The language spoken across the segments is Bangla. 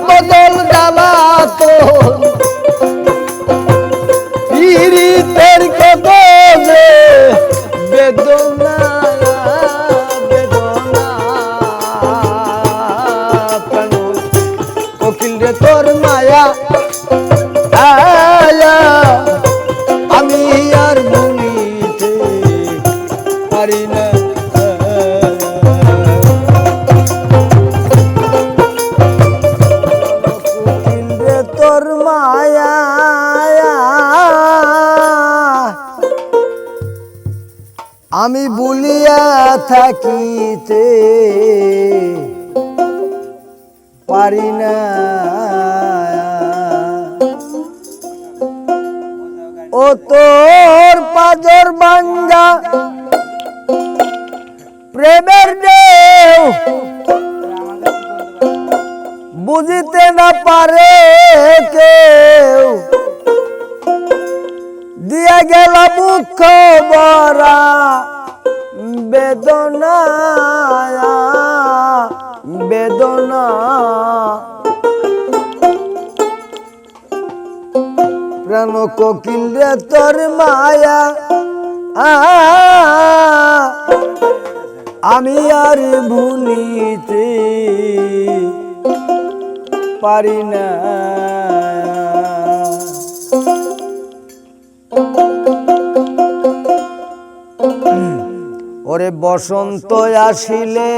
বদল দাবা তো থাকিতে পারি না। ও তোর পাজর বাঙ্গা প্রেমের ঢেউ বুঝিতে না পারে কেউ। দিয়া গেল মুখ বরা বেদনা বেদনা। প্রাণ কোকিল রে তোর মায়া আমি আর ভুলিতে পারি না। ওরে বসন্ত আসিলে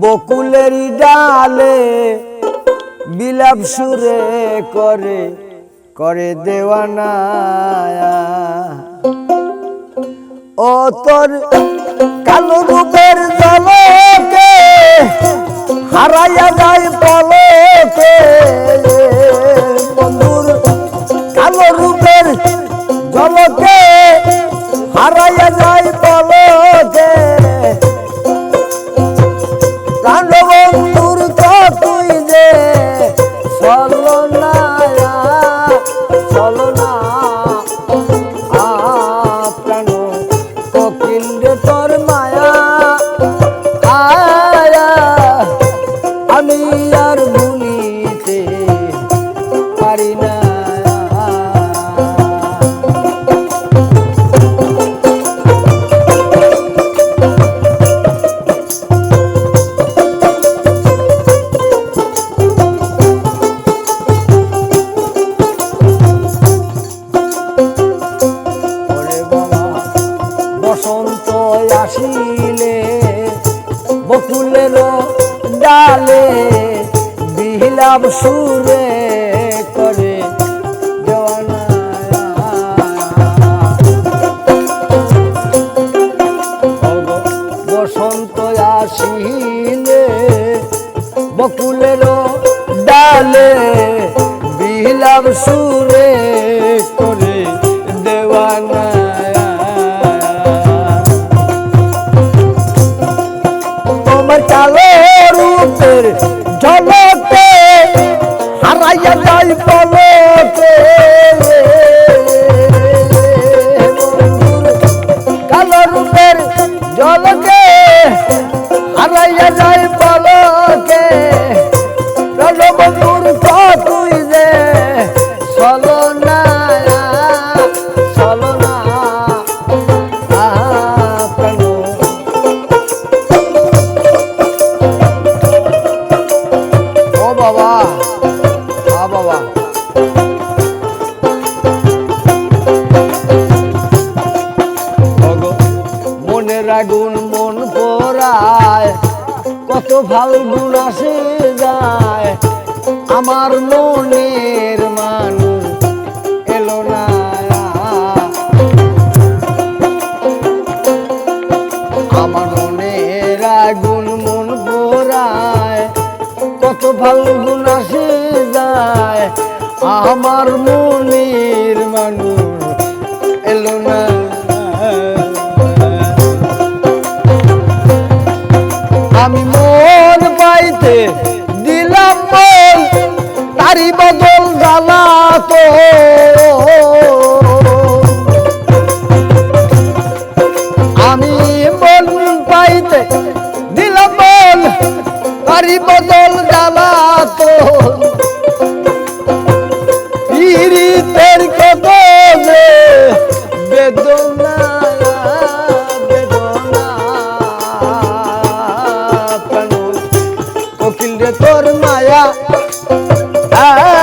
বকুলেরই ডালে বিলাপ সুরে করে করে দেওয়ানা ও তোর কালো রূপের জলকে হারাইয়া যায় পলকে। সুরে করে বসন্ত আসিলে বকুলের ডালে বিলাপ সুরে করে দেওয়ানা। তোমার কালো রূপের ঝলকে হারাইয়া কত ফাল্গুন আসে যায়, আমার মনের মানুষ এলো না। আমার মনের আগুন মন পড়ায় কত ফাল্গুন আসে যায়, আমার মনের মানুষ আমি মন পাইতে দিলাম বল তারি বদল জ্বালা তো। আমি মন পাইতে দিলাম বল তারি বদল জ্বালা চাঁদ বাবা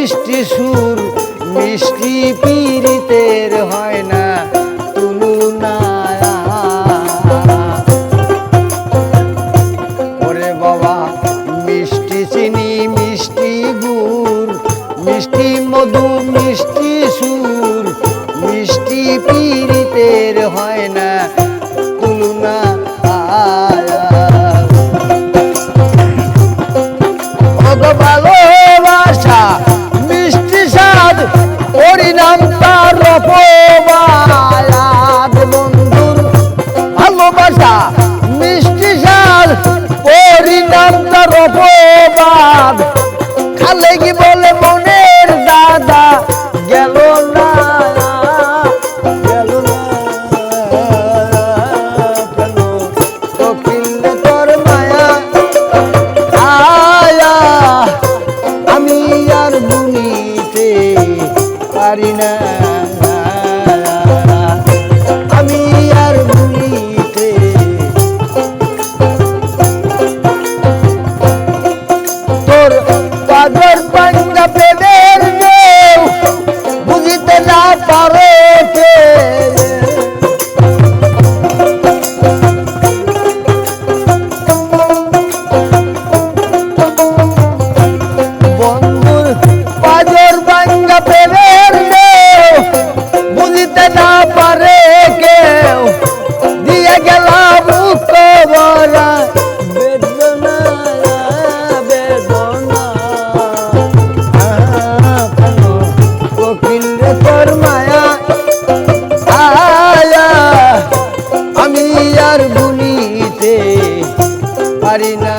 মিষ্টি সুর, মিষ্টি পীড়িতের হয় না তুলুনা ওরে বাবা, মিষ্টি চিনি, মিষ্টি গুড়, মিষ্টি মধু, মিষ্টি Singapore! পারি না